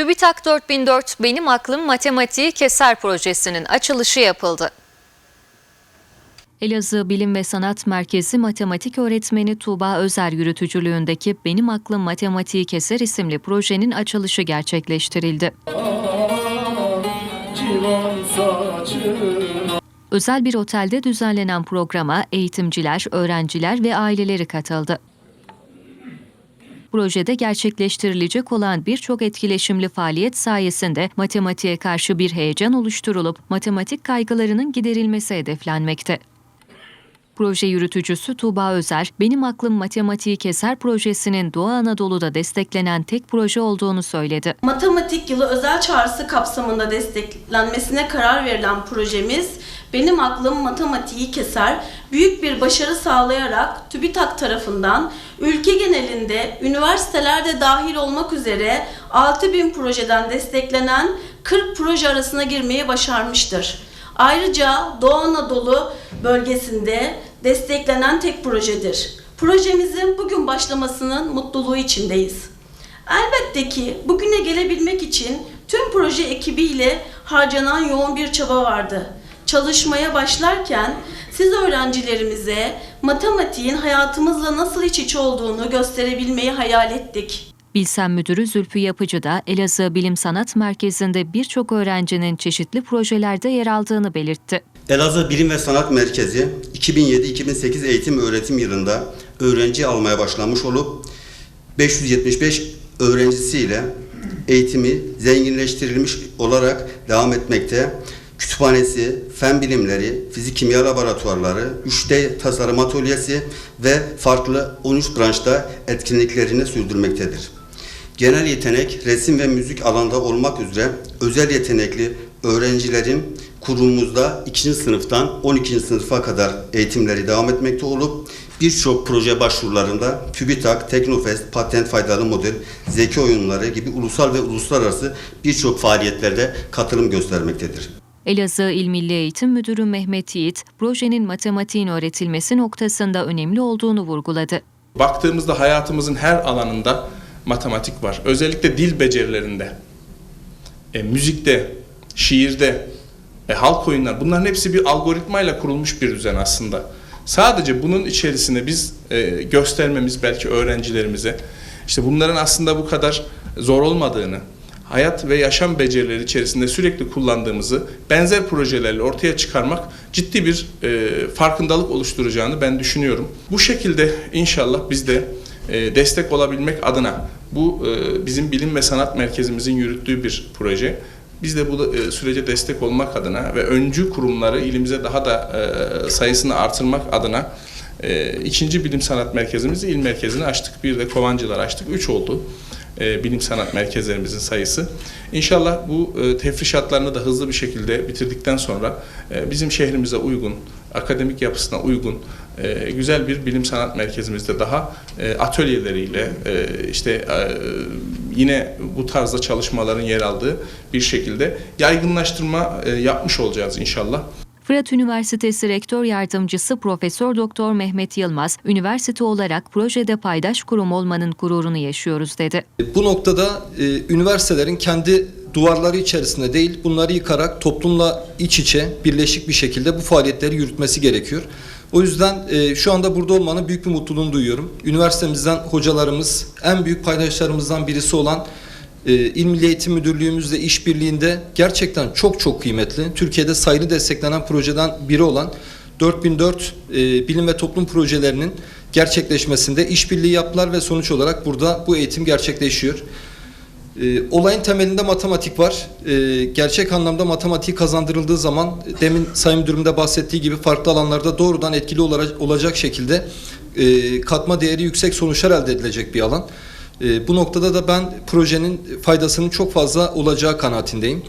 TÜBİTAK 4004 Benim Aklım Matematiği Keser projesinin açılışı yapıldı. Elazığ Bilim ve Sanat Merkezi Matematik Öğretmeni Tuğba Özer yürütücülüğündeki Benim Aklım Matematiği Keser isimli projenin açılışı gerçekleştirildi. Özel bir otelde düzenlenen programa eğitimciler, öğrenciler ve aileleri katıldı. Projede gerçekleştirilecek olan birçok etkileşimli faaliyet sayesinde matematiğe karşı bir heyecan oluşturulup matematik kaygılarının giderilmesi hedeflenmekte. Proje yürütücüsü Tuğba Özer, Benim Aklım Matematiği Keser projesinin Doğu Anadolu'da desteklenen tek proje olduğunu söyledi. Matematik yılı özel çağrısı kapsamında desteklenmesine karar verilen projemiz Benim Aklım Matematiği Keser büyük bir başarı sağlayarak TÜBİTAK tarafından ülke genelinde üniversitelerde dahil olmak üzere 6000 projeden desteklenen 40 proje arasına girmeyi başarmıştır. Ayrıca Doğu Anadolu bölgesinde desteklenen tek projedir. Projemizin bugün başlamasının mutluluğu içindeyiz. Elbette ki bugüne gelebilmek için tüm proje ekibiyle harcanan yoğun bir çaba vardı. Çalışmaya başlarken siz öğrencilerimize matematiğin hayatımızla nasıl iç içe olduğunu gösterebilmeyi hayal ettik. Bilsen Müdürü Zülfü Yapıcı da Elazığ Bilim Sanat Merkezi'nde birçok öğrencinin çeşitli projelerde yer aldığını belirtti. Elazığ Bilim ve Sanat Merkezi 2007-2008 eğitim öğretim yılında öğrenci almaya başlamış olup 575 öğrencisiyle eğitimi zenginleştirilmiş olarak devam etmekte. Kütüphanesi, fen bilimleri, fizik kimya laboratuvarları, 3D tasarım atölyesi ve farklı 13 branşta etkinliklerini sürdürmektedir. Genel yetenek, resim ve müzik alanda olmak üzere özel yetenekli öğrencilerin kurumumuzda 2. sınıftan 12. sınıfa kadar eğitimleri devam etmekte olup birçok proje başvurularında TÜBİTAK, Teknofest, Patent Faydalı Model, Zeki Oyunları gibi ulusal ve uluslararası birçok faaliyetlerde katılım göstermektedir. Elazığ İl Milli Eğitim Müdürü Mehmet Yiğit, projenin matematiğin öğretilmesi noktasında önemli olduğunu vurguladı. Baktığımızda hayatımızın her alanında matematik var. Özellikle dil becerilerinde, e, müzikte, şiirde, e, halk oyunlar bunların hepsi bir algoritmayla kurulmuş bir düzen aslında. Sadece bunun içerisine biz e, göstermemiz belki öğrencilerimize işte bunların aslında bu kadar zor olmadığını, hayat ve yaşam becerileri içerisinde sürekli kullandığımızı benzer projelerle ortaya çıkarmak ciddi bir e, farkındalık oluşturacağını ben düşünüyorum. Bu şekilde inşallah biz de e, destek olabilmek adına bu e, bizim bilim ve sanat merkezimizin yürüttüğü bir proje. Biz de bu e, sürece destek olmak adına ve öncü kurumları ilimize daha da e, sayısını artırmak adına e, ikinci bilim sanat merkezimizi il merkezini açtık. Bir de Kovancılar açtık. Üç oldu bilim sanat merkezlerimizin sayısı. İnşallah bu tefrişatlarını da hızlı bir şekilde bitirdikten sonra bizim şehrimize uygun, akademik yapısına uygun güzel bir bilim sanat merkezimizde daha atölyeleriyle işte yine bu tarzda çalışmaların yer aldığı bir şekilde yaygınlaştırma e, yapmış olacağız inşallah. Fırat Üniversitesi Rektör Yardımcısı Profesör Doktor Mehmet Yılmaz, üniversite olarak projede paydaş kurum olmanın gururunu yaşıyoruz dedi. Bu noktada e, üniversitelerin kendi duvarları içerisinde değil, bunları yıkarak toplumla iç içe, birleşik bir şekilde bu faaliyetleri yürütmesi gerekiyor. O yüzden e, şu anda burada olmanın büyük bir mutluluğunu duyuyorum. Üniversitemizden hocalarımız, en büyük paydaşlarımızdan birisi olan e, İl Milli Eğitim Müdürlüğümüzle işbirliğinde gerçekten çok çok kıymetli. Türkiye'de sayılı desteklenen projeden biri olan 4004 e, bilim ve toplum projelerinin gerçekleşmesinde işbirliği yaptılar ve sonuç olarak burada bu eğitim gerçekleşiyor. E, olayın temelinde matematik var. E, gerçek anlamda matematiği kazandırıldığı zaman demin Sayın Müdürüm de bahsettiği gibi farklı alanlarda doğrudan etkili olacak şekilde e, katma değeri yüksek sonuçlar elde edilecek bir alan. E, bu noktada da ben projenin faydasının çok fazla olacağı kanaatindeyim.